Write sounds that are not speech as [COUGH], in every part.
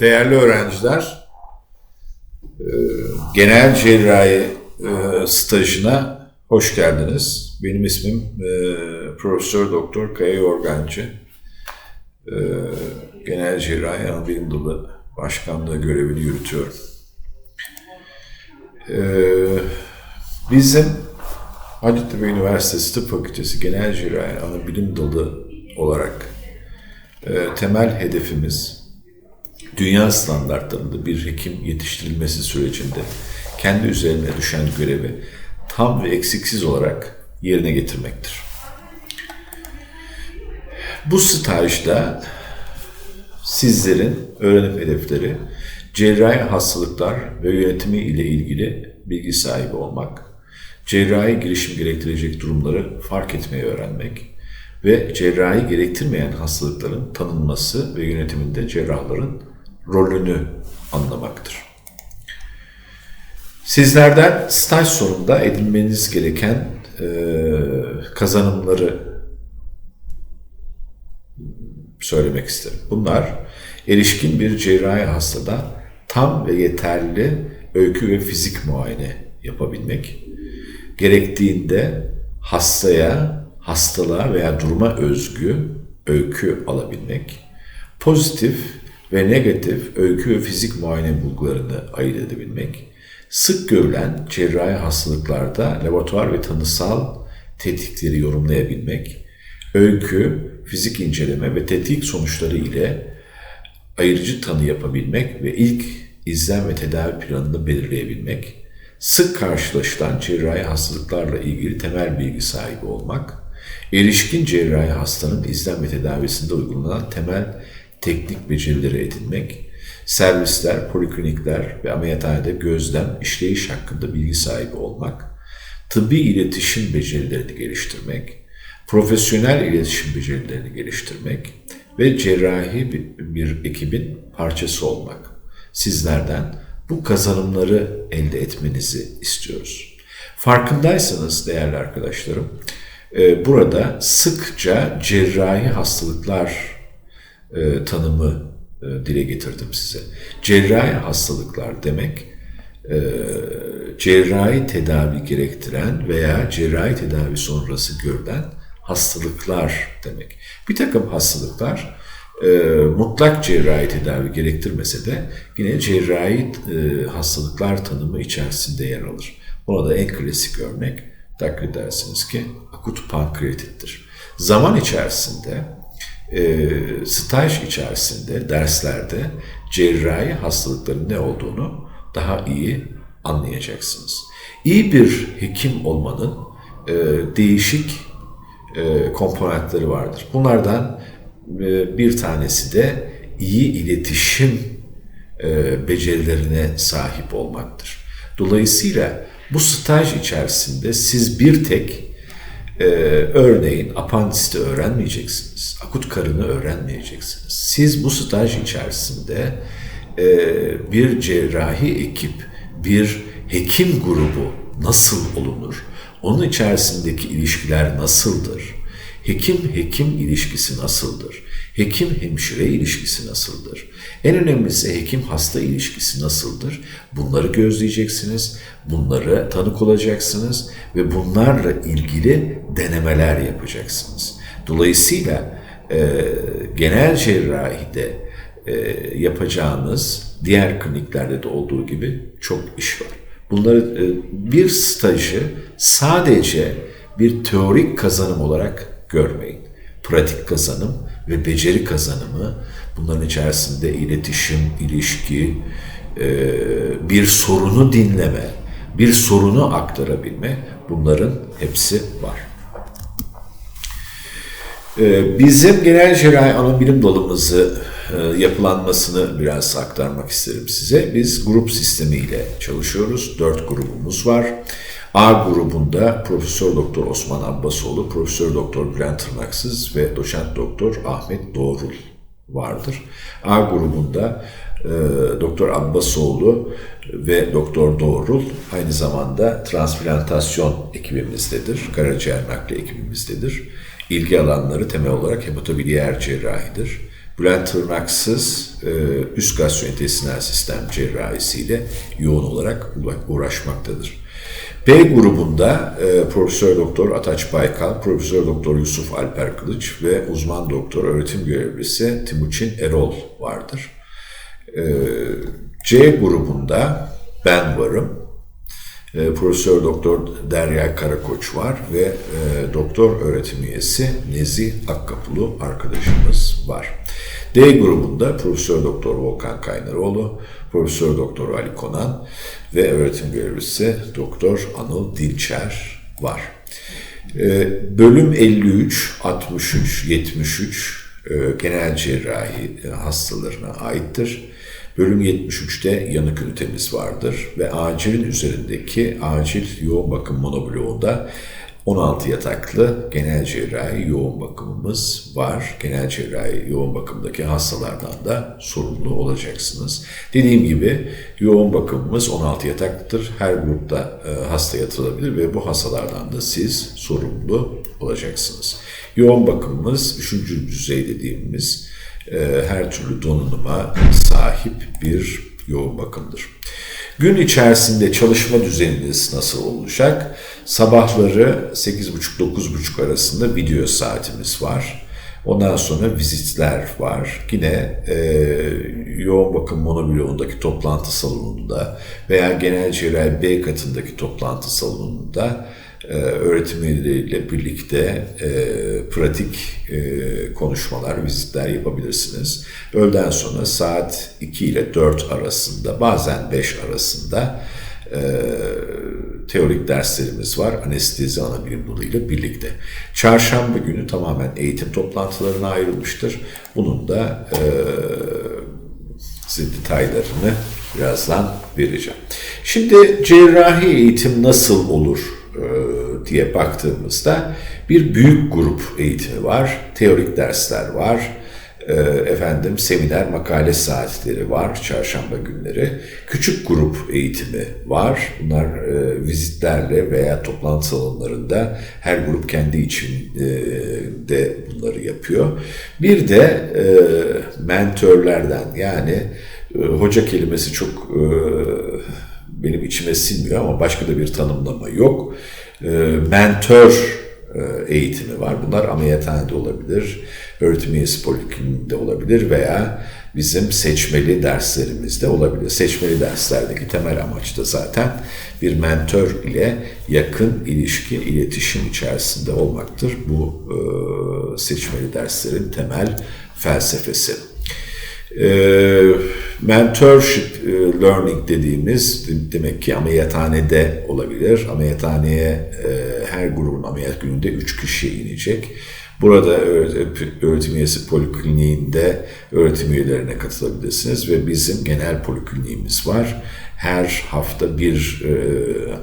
değerli öğrenciler, e, genel cerrahi e, stajına hoş geldiniz. Benim ismim e, Profesör Doktor Kaya Yorgancı. Genel cerrahi anabilim dalı başkanlığı görevini yürütüyorum. Bizim Hacettepe Üniversitesi Tıp Fakültesi Genel Cerrahi Anabilim Dalı olarak temel hedefimiz dünya standartlarında bir hekim yetiştirilmesi sürecinde kendi üzerine düşen görevi tam ve eksiksiz olarak yerine getirmektir. Bu stajda sizlerin öğrenim hedefleri cerrahi hastalıklar ve yönetimi ile ilgili bilgi sahibi olmak, cerrahi girişim gerektirecek durumları fark etmeyi öğrenmek ve cerrahi gerektirmeyen hastalıkların tanınması ve yönetiminde cerrahların rolünü anlamaktır. Sizlerden staj sonunda edinmeniz gereken e, kazanımları söylemek isterim. Bunlar erişkin bir cerrahi hastada tam ve yeterli öykü ve fizik muayene yapabilmek, gerektiğinde hastaya, hastalığa veya duruma özgü öykü alabilmek, pozitif ve negatif öykü ve fizik muayene bulgularını ayırt edebilmek, sık görülen cerrahi hastalıklarda laboratuvar ve tanısal tetkikleri yorumlayabilmek, öykü, fizik inceleme ve tetkik sonuçları ile ayırıcı tanı yapabilmek ve ilk izlem ve tedavi planını belirleyebilmek, sık karşılaşılan cerrahi hastalıklarla ilgili temel bilgi sahibi olmak, erişkin cerrahi hastanın izlem ve tedavisinde uygulanan temel teknik becerileri edinmek, servisler, poliklinikler ve ameliyathanede gözlem, işleyiş hakkında bilgi sahibi olmak, tıbbi iletişim becerilerini geliştirmek, profesyonel iletişim becerilerini geliştirmek ve cerrahi bir, bir ekibin parçası olmak. Sizlerden bu kazanımları elde etmenizi istiyoruz. Farkındaysanız değerli arkadaşlarım, e, burada sıkça cerrahi hastalıklar e, tanımı e, dile getirdim size. Cerrahi hastalıklar demek e, cerrahi tedavi gerektiren veya cerrahi tedavi sonrası görülen hastalıklar demek. Bir takım hastalıklar e, mutlak cerrahi tedavi gerektirmese de yine cerrahi e, hastalıklar tanımı içerisinde yer alır. Buna da en klasik örnek takdir edersiniz ki akut pankreatittir. Zaman içerisinde e, staj içerisinde derslerde cerrahi hastalıkların ne olduğunu daha iyi anlayacaksınız. İyi bir hekim olmanın e, değişik e, komponentleri vardır. Bunlardan e, bir tanesi de iyi iletişim e, becerilerine sahip olmaktır. Dolayısıyla bu staj içerisinde siz bir tek e, örneğin apandisti öğrenmeyeceksiniz, akut karını öğrenmeyeceksiniz. Siz bu staj içerisinde e, bir cerrahi ekip, bir hekim grubu nasıl olunur? Onun içerisindeki ilişkiler nasıldır? Hekim-hekim ilişkisi nasıldır? Hekim-hemşire ilişkisi nasıldır? En önemlisi hekim-hasta ilişkisi nasıldır? Bunları gözleyeceksiniz, bunları tanık olacaksınız ve bunlarla ilgili denemeler yapacaksınız. Dolayısıyla e, genel cerrahide e, yapacağınız diğer kliniklerde de olduğu gibi çok iş var. Bunları e, bir stajı sadece bir teorik kazanım olarak görmeyin. Pratik kazanım ve beceri kazanımı bunların içerisinde iletişim, ilişki, e, bir sorunu dinleme, bir sorunu aktarabilme bunların hepsi var. E, bizim genel cerrahi anabilim dalımızı e, yapılanmasını biraz aktarmak isterim size. Biz grup sistemiyle çalışıyoruz. Dört grubumuz var. A grubunda Profesör Doktor Osman Abbasoğlu, Profesör Doktor Bülent Tırnaksız ve Doçent Doktor Ahmet Doğrul vardır. A grubunda e, Doktor Abbasoğlu ve Doktor Doğrul aynı zamanda transplantasyon ekibimizdedir. Karaciğer nakli ekibimizdedir. İlgi alanları temel olarak hematobiliyer cerrahidir. Bülent Tırnaksız e, üst gastrointestinal sistem cerrahisiyle yoğun olarak uğraşmaktadır. B grubunda e, Profesör Doktor Ataç Baykal, Profesör Doktor Yusuf Alper Kılıç ve uzman doktor öğretim görevlisi Timuçin Erol vardır. E, C grubunda ben varım. E, Profesör Doktor Derya Karakoç var ve e, doktor öğretim üyesi Nezi Akkapulu arkadaşımız var. D grubunda Profesör Doktor Volkan Kaynaroğlu, Profesör Doktor Ali Konan ve öğretim görevlisi Doktor Anıl Dilçer var. E, bölüm 53, 63, 73 genel cerrahi hastalarına aittir. Bölüm 73'te yanık ünitemiz vardır ve acilin üzerindeki acil yoğun bakım monobloğunda 16 yataklı genel cerrahi yoğun bakımımız var. Genel cerrahi yoğun bakımdaki hastalardan da sorumlu olacaksınız. Dediğim gibi yoğun bakımımız 16 yataklıdır. Her grupta e, hasta yatırılabilir ve bu hastalardan da siz sorumlu olacaksınız. Yoğun bakımımız 3. düzey dediğimiz e, her türlü donanıma sahip bir yoğun bakımdır. Gün içerisinde çalışma düzeniniz nasıl olacak? Sabahları 8.30-9.30 arasında video saatimiz var. Ondan sonra vizitler var. Yine e, yoğun bakım monobloğundaki toplantı salonunda veya genel cerrahi B katındaki toplantı salonunda e, birlikte e, pratik e, konuşmalar, vizitler yapabilirsiniz. Öğleden sonra saat 2 ile 4 arasında, bazen 5 arasında e, teorik derslerimiz var. Anestezi ana bilim ile birlikte. Çarşamba günü tamamen eğitim toplantılarına ayrılmıştır. Bunun da e, size detaylarını birazdan vereceğim. Şimdi cerrahi eğitim nasıl olur diye baktığımızda bir büyük grup eğitimi var, teorik dersler var, e, efendim seminer makale saatleri var çarşamba günleri. Küçük grup eğitimi var. Bunlar e, vizitlerle veya toplantı salonlarında her grup kendi için e, de bunları yapıyor. Bir de e, mentörlerden yani e, hoca kelimesi çok e, benim içime sinmiyor ama başka da bir tanımlama yok. E, mentör e, eğitimi var. Bunlar ameliyathanede olabilir, öğretim üyesi polikliniğinde olabilir veya bizim seçmeli derslerimizde olabilir. Seçmeli derslerdeki temel amaç da zaten bir mentor ile yakın ilişki, iletişim içerisinde olmaktır. Bu e, seçmeli derslerin temel felsefesi. E, mentorship e, learning dediğimiz demek ki ameliyathanede olabilir. Ameliyathaneye e, her grubun ameliyat gününde 3 kişi inecek. Burada öğretim üyesi polikliniğinde öğretim üyelerine katılabilirsiniz ve bizim genel polikliniğimiz var. Her hafta bir, e,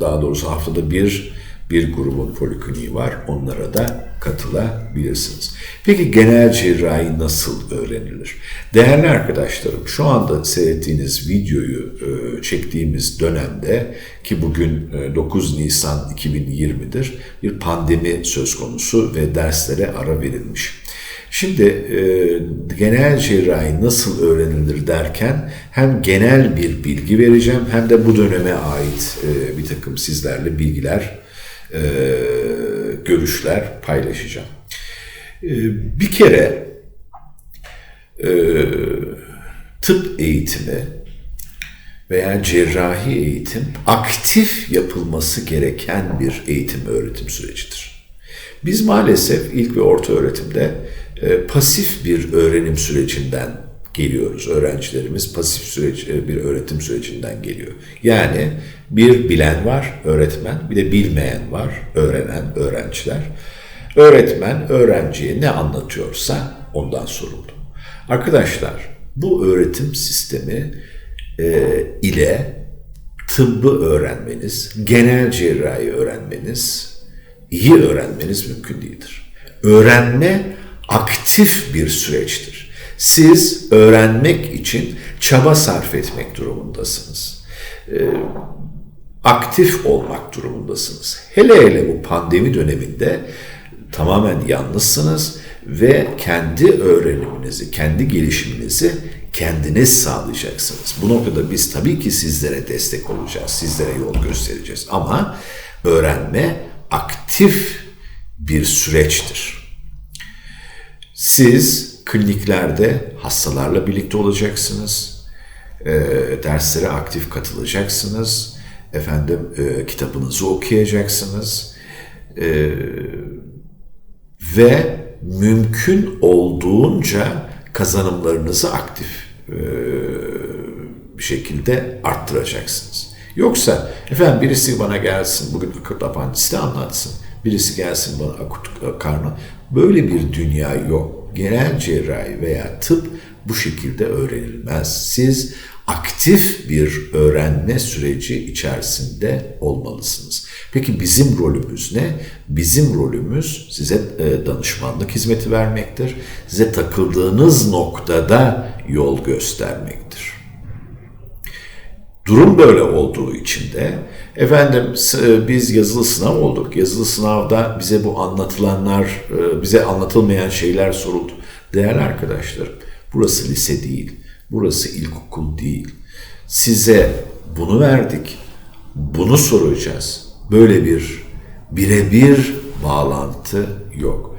daha doğrusu haftada bir bir grubun polikliniği var. Onlara da katılabilirsiniz. Peki genel cerrahi nasıl öğrenilir? Değerli arkadaşlarım şu anda seyrettiğiniz videoyu e, çektiğimiz dönemde ki bugün 9 e, Nisan 2020'dir bir pandemi söz konusu ve derslere ara verilmiş. Şimdi e, genel cerrahi nasıl öğrenilir derken hem genel bir bilgi vereceğim hem de bu döneme ait e, bir takım sizlerle bilgiler e, görüşler paylaşacağım. E, bir kere e, tıp eğitimi veya cerrahi eğitim aktif yapılması gereken bir eğitim öğretim sürecidir. Biz maalesef ilk ve orta öğretimde e, pasif bir öğrenim sürecinden geliyoruz. Öğrencilerimiz pasif süreç e, bir öğretim sürecinden geliyor. Yani bir bilen var, öğretmen, bir de bilmeyen var, öğrenen öğrenciler. Öğretmen öğrenciye ne anlatıyorsa ondan sorumlu. Arkadaşlar bu öğretim sistemi e, ile tıbbı öğrenmeniz, genel cerrahi öğrenmeniz, iyi öğrenmeniz mümkün değildir. Öğrenme aktif bir süreçtir. Siz öğrenmek için çaba sarf etmek durumundasınız. Ee, aktif olmak durumundasınız. Hele hele bu pandemi döneminde tamamen yalnızsınız ve kendi öğreniminizi, kendi gelişiminizi kendiniz sağlayacaksınız. Bu noktada biz tabii ki sizlere destek olacağız, sizlere yol göstereceğiz ama öğrenme aktif bir süreçtir. Siz kliniklerde hastalarla birlikte olacaksınız, e, derslere aktif katılacaksınız, efendim e, kitabınızı okuyacaksınız e, ve mümkün olduğunca kazanımlarınızı aktif e, bir şekilde arttıracaksınız. Yoksa efendim birisi bana gelsin bugün akut apandisiti anlatsın. Birisi gelsin bana akut karnı. Böyle bir dünya yok. Genel cerrahi veya tıp bu şekilde öğrenilmez. Siz aktif bir öğrenme süreci içerisinde olmalısınız. Peki bizim rolümüz ne? Bizim rolümüz size e, danışmanlık hizmeti vermektir. Size takıldığınız noktada yol göstermektir. Durum böyle olduğu için de efendim e, biz yazılı sınav olduk. Yazılı sınavda bize bu anlatılanlar, e, bize anlatılmayan şeyler soruldu. Değerli arkadaşlarım, burası lise değil, burası ilkokul değil. Size bunu verdik, bunu soracağız. Böyle bir birebir bağlantı yok.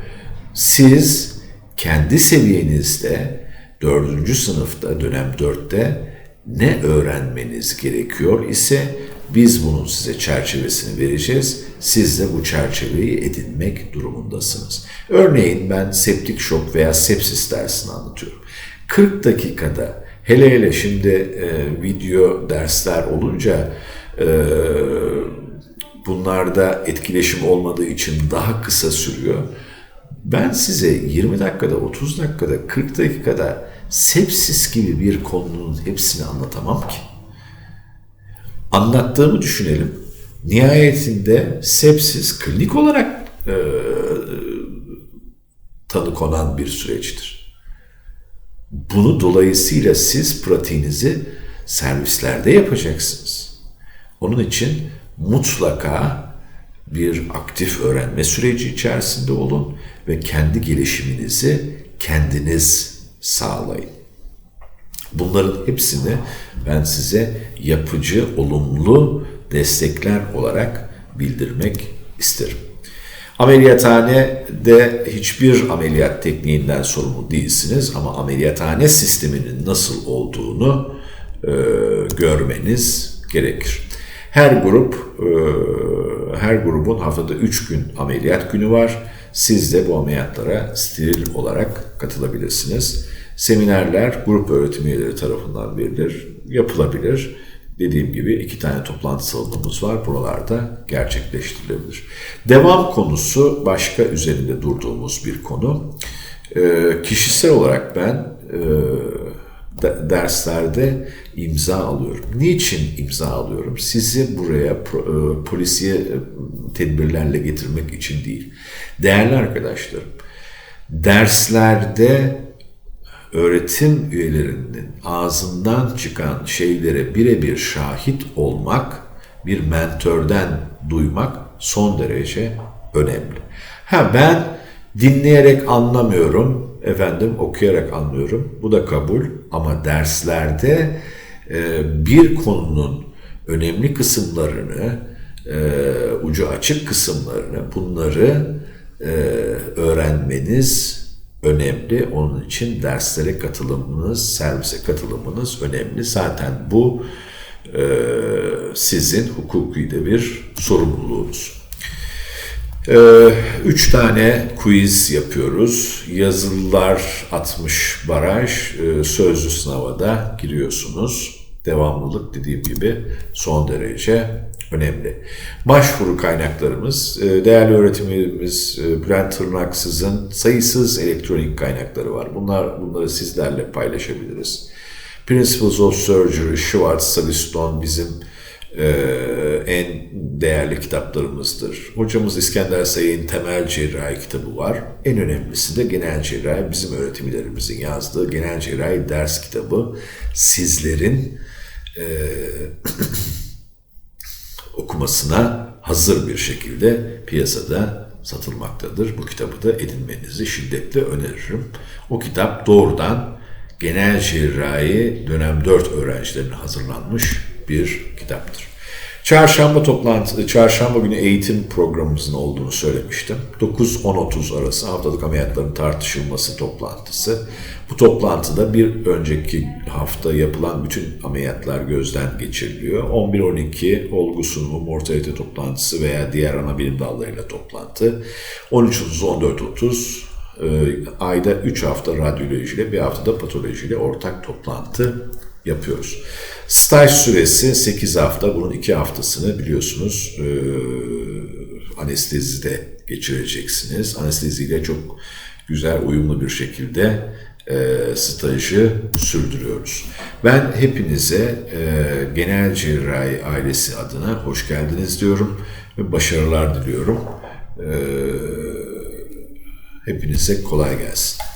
Siz kendi seviyenizde dördüncü sınıfta, dönem dörtte ne öğrenmeniz gerekiyor ise biz bunun size çerçevesini vereceğiz. Siz de bu çerçeveyi edinmek durumundasınız. Örneğin ben septik şok veya sepsis dersini anlatıyorum. 40 dakikada hele hele şimdi e, video dersler olunca e, bunlarda etkileşim olmadığı için daha kısa sürüyor. Ben size 20 dakikada, 30 dakikada, 40 dakikada sepsis gibi bir konunun hepsini anlatamam ki. Anlattığımı düşünelim. Nihayetinde sepsis klinik olarak e, tanı konan bir süreçtir. Bunu dolayısıyla siz pratiğinizi servislerde yapacaksınız. Onun için mutlaka bir aktif öğrenme süreci içerisinde olun ve kendi gelişiminizi kendiniz sağlayın. Bunların hepsini ben size yapıcı, olumlu destekler olarak bildirmek isterim. Ameliyathanede hiçbir ameliyat tekniğinden sorumlu değilsiniz ama ameliyathane sisteminin nasıl olduğunu e, görmeniz gerekir. Her grup, e, her grubun haftada 3 gün ameliyat günü var. Siz de bu ameliyatlara steril olarak katılabilirsiniz. Seminerler grup öğretim üyeleri tarafından verilir, yapılabilir. Dediğim gibi iki tane toplantı salonumuz var. Buralarda gerçekleştirilebilir. Devam konusu başka üzerinde durduğumuz bir konu. E, kişisel olarak ben e, derslerde imza alıyorum. Niçin imza alıyorum? Sizi buraya e, polisiye tedbirlerle getirmek için değil. Değerli arkadaşlarım, derslerde öğretim üyelerinin ağzından çıkan şeylere birebir şahit olmak, bir mentörden duymak son derece önemli. Ha ben dinleyerek anlamıyorum, efendim okuyarak anlıyorum. Bu da kabul ama derslerde e, bir konunun önemli kısımlarını, e, ucu açık kısımlarını bunları e, öğrenmeniz önemli. Onun için derslere katılımınız, servise katılımınız önemli. Zaten bu sizin hukuki de bir sorumluluğunuz. Ee, üç tane quiz yapıyoruz. Yazılılar 60 baraj, e, sözlü sınava da giriyorsunuz. Devamlılık dediğim gibi son derece önemli. Başvuru kaynaklarımız, e, değerli öğretimimiz e, Bülent Tırnaksız'ın sayısız elektronik kaynakları var. Bunlar Bunları sizlerle paylaşabiliriz. Principles of Surgery, Schwartz, Saviston bizim en değerli kitaplarımızdır. Hocamız İskender Sayın Temel Cerrahi kitabı var. En önemlisi de Genel Cerrahi bizim öğretimlerimizin yazdığı Genel Cerrahi ders kitabı. Sizlerin e, [COUGHS] okumasına hazır bir şekilde piyasada satılmaktadır. Bu kitabı da edinmenizi şiddetle öneririm. O kitap doğrudan genel cerrahi dönem 4 öğrencilerine hazırlanmış bir kitaptır. Çarşamba toplantı, çarşamba günü eğitim programımızın olduğunu söylemiştim. 9-10.30 arası haftalık ameliyatların tartışılması toplantısı. Bu toplantıda bir önceki hafta yapılan bütün ameliyatlar gözden geçiriliyor. 11-12 olgu sunumu, mortalite toplantısı veya diğer ana bilim dallarıyla toplantı. 13.30-14.30 e, ayda 3 hafta radyolojiyle bir haftada patolojiyle ortak toplantı yapıyoruz. Staj süresi 8 hafta. Bunun 2 haftasını biliyorsunuz e, anestezide geçireceksiniz. Anesteziyle çok güzel, uyumlu bir şekilde e, stajı sürdürüyoruz. Ben hepinize e, genel cerrahi ailesi adına hoş geldiniz diyorum ve başarılar diliyorum. E, hepinize kolay gelsin.